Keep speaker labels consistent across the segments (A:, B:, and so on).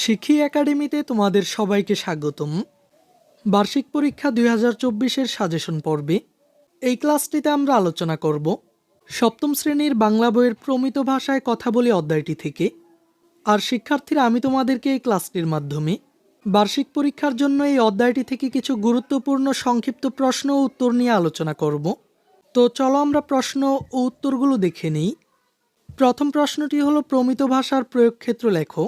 A: শিখি একাডেমিতে তোমাদের সবাইকে স্বাগতম। বার্ষিক পরীক্ষা দুই হাজার চব্বিশের সাজেশন পর্বে। এই ক্লাসটিতে আমরা আলোচনা করব সপ্তম শ্রেণির বাংলা বইয়ের প্রমিত ভাষায় কথা বলি অধ্যায়টি থেকে। আর শিক্ষার্থীরা, আমি তোমাদেরকে এই ক্লাসটির মাধ্যমে বার্ষিক পরীক্ষার জন্য এই অধ্যায়টি থেকে কিছু গুরুত্বপূর্ণ সংক্ষিপ্ত প্রশ্ন ও উত্তর নিয়ে আলোচনা করব। তো চলো আমরা প্রশ্ন ও উত্তরগুলো দেখে নিই। প্রথম প্রশ্নটি হলো, প্রমিত ভাষার প্রয়োগ ক্ষেত্র লেখো।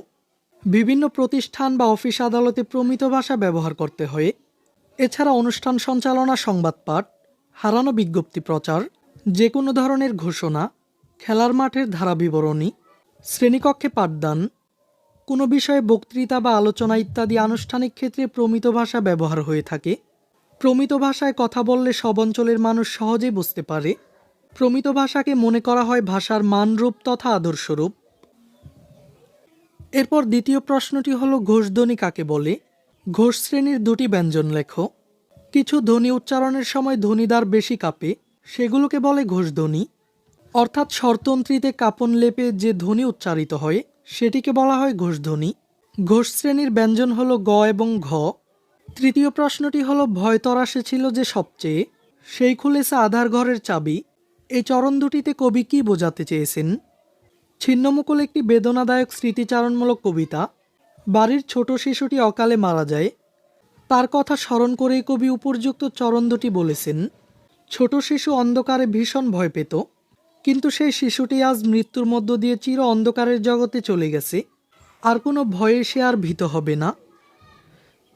A: বিভিন্ন প্রতিষ্ঠান বা অফিস আদালতে প্রমিত ভাষা ব্যবহার করতে হয়, এছাড়া অনুষ্ঠান সঞ্চালনা সংবাদ পাঠ হারানো বিজ্ঞপ্তি প্রচার যে কোনো ধরনের ঘোষণা, খেলার মাঠের ধারা বিবরণী শ্রেণীকক্ষে পাঠদান, কোনো বিষয়ে বক্তৃতা বা আলোচনা ইত্যাদি আনুষ্ঠানিক ক্ষেত্রে প্রমিত ভাষা ব্যবহার হয়ে থাকে। প্রমিত ভাষায় কথা বললে সব অঞ্চলের মানুষ সহজেই বুঝতে পারে। প্রমিত ভাষাকে মনে করা হয় ভাষার মানরূপ তথা আদর্শরূপ। এরপর দ্বিতীয় প্রশ্নটি হলো ঘোষধ্বনি কাকে বলে? ঘোষ শ্রেণির দুটি ব্যঞ্জন লেখো। কিছু ধ্বনি উচ্চারণের সময় ধ্বনিদার বেশি কাঁপে, সেগুলোকে বলে ঘোষধ্বনি অর্থাৎ স্বরতন্ত্রীতে কাপন লেপে যে ধ্বনি উচ্চারিত হয়, সেটিকে বলা হয় ঘোষধ্বনি ঘোষ শ্রেণির ব্যঞ্জন হলো গ এবং ঘ। তৃতীয় প্রশ্নটি হলো, ভয় তরাসে ছিল যে সবচেয়ে, সেই খুলেছে আধার ঘরের চাবি। এই চরণ দুটিতে কবি কি বোঝাতে চেয়েছেন? ছিন্নমুকুল একটি বেদনাদায়ক স্মৃতিচারণমূলক কবিতা। বাড়ির ছোট শিশুটি অকালে মারা যায়। তার কথা স্মরণ করেই কবি উপর্যুক্ত চরণ দুটি বলেছেন। ছোট শিশু অন্ধকারে ভীষণ ভয় পেত। কিন্তু সেই শিশুটি আজ মৃত্যুর মধ্য দিয়ে চির অন্ধকারের জগতে চলে গেছে। আর কোনো ভয়ে সে আর ভীত হবে না।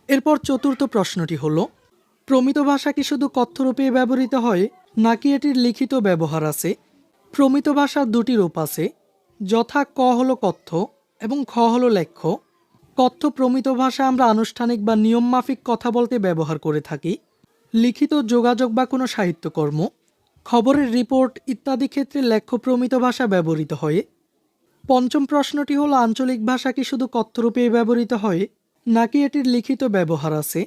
A: এরপর চতুর্থ প্রশ্নটি হল, প্রমিত ভাষা কি শুধু কথ্যরূপে ব্যবহৃত হয়, নাকি এটির লিখিত ব্যবহার আছে? প্রমিত ভাষার দুটি রূপ আছে। যথা ক হলো কথ্য এবং খ হলো লেখ্য। কথ্য প্রমিত ভাষা আমরা আনুষ্ঠানিক বা নিয়মমাফিক কথা বলতে ব্যবহার করে থাকি। লিখিত যোগাযোগ বা কোনো সাহিত্যকর্ম, খবরের রিপোর্ট ইত্যাদি ক্ষেত্রে লেখ্য প্রমিত ভাষা ব্যবহৃত হয়। পঞ্চম প্রশ্নটি হলো, আঞ্চলিক ভাষা কি শুধু কথ্যরূপেই ব্যবহৃত হয়, নাকি এটির লিখিত ব্যবহার আছে?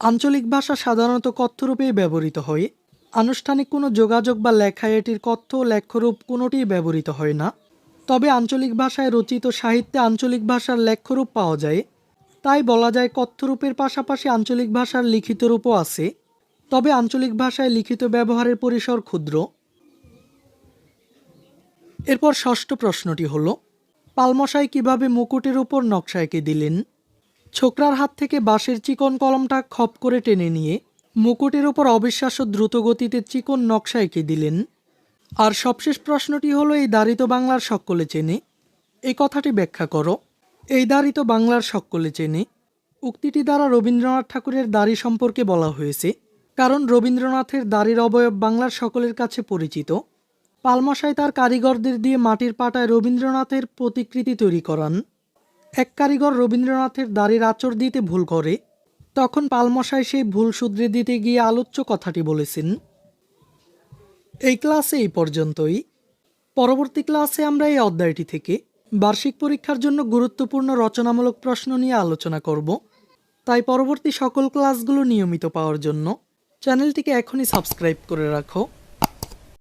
A: আঞ্চলিক ভাষা সাধারণত কথ্যরূপেই ব্যবহৃত হয়। আনুষ্ঠানিক কোনো যোগাযোগ বা লেখায় এটির কথ্য লেখ্যরূপ কোনোটিই ব্যবহৃত হয় না। তবে আঞ্চলিক ভাষায় রচিত সাহিত্যে আঞ্চলিক ভাষার লেখ্যরূপ পাওয়া যায়। তাই বলা যায় কথ্যরূপের পাশাপাশি আঞ্চলিক ভাষার লিখিত রূপও আছে। তবে আঞ্চলিক ভাষায় লিখিত ব্যবহারের পরিসর ক্ষুদ্র। এরপর ষষ্ঠ প্রশ্নটি হল, পালমশাই কীভাবে মুকুটের উপর নকশা এঁকে দিলেন? ছোকরার হাত থেকে বাঁশের চিকন কলমটা খপ করে টেনে নিয়ে মুকুটের উপর অবিশ্বাস্য দ্রুত গতিতে চিকন নকশা এঁকে দিলেন? আর সবশেষ প্রশ্নটি হলো, এই দারিত বাংলার সকলে চেনে? এই কথাটি ব্যাখ্যা করো। এই দাড়িত বাংলার সকলে চেনে? উক্তিটি দ্বারা রবীন্দ্রনাথ ঠাকুরের দাড়ি সম্পর্কে বলা হয়েছে। কারণ রবীন্দ্রনাথের দাড়ির অবয়ব বাংলার সকলের কাছে পরিচিত। পালমশাই তার কারিগরদের দিয়ে মাটির পাটায় রবীন্দ্রনাথের প্রতিকৃতি তৈরি করান। এক কারিগর রবীন্দ্রনাথের দাড়ির আচর দিতে ভুল করে, তখন পালমশাই সেই ভুল শুধরে দিতে গিয়ে আলোচ্য কথাটি বলেছেন। এই ক্লাসে এই পর্যন্তই। পরবর্তী ক্লাসে আমরা এই অধ্যায়টি থেকে বার্ষিক পরীক্ষার জন্য গুরুত্বপূর্ণ রচনামূলক প্রশ্ন নিয়ে আলোচনা করব। তাই পরবর্তী সকল ক্লাসগুলো নিয়মিত পাওয়ার জন্য চ্যানেলটিকে এখনই সাবস্ক্রাইব করে রাখো।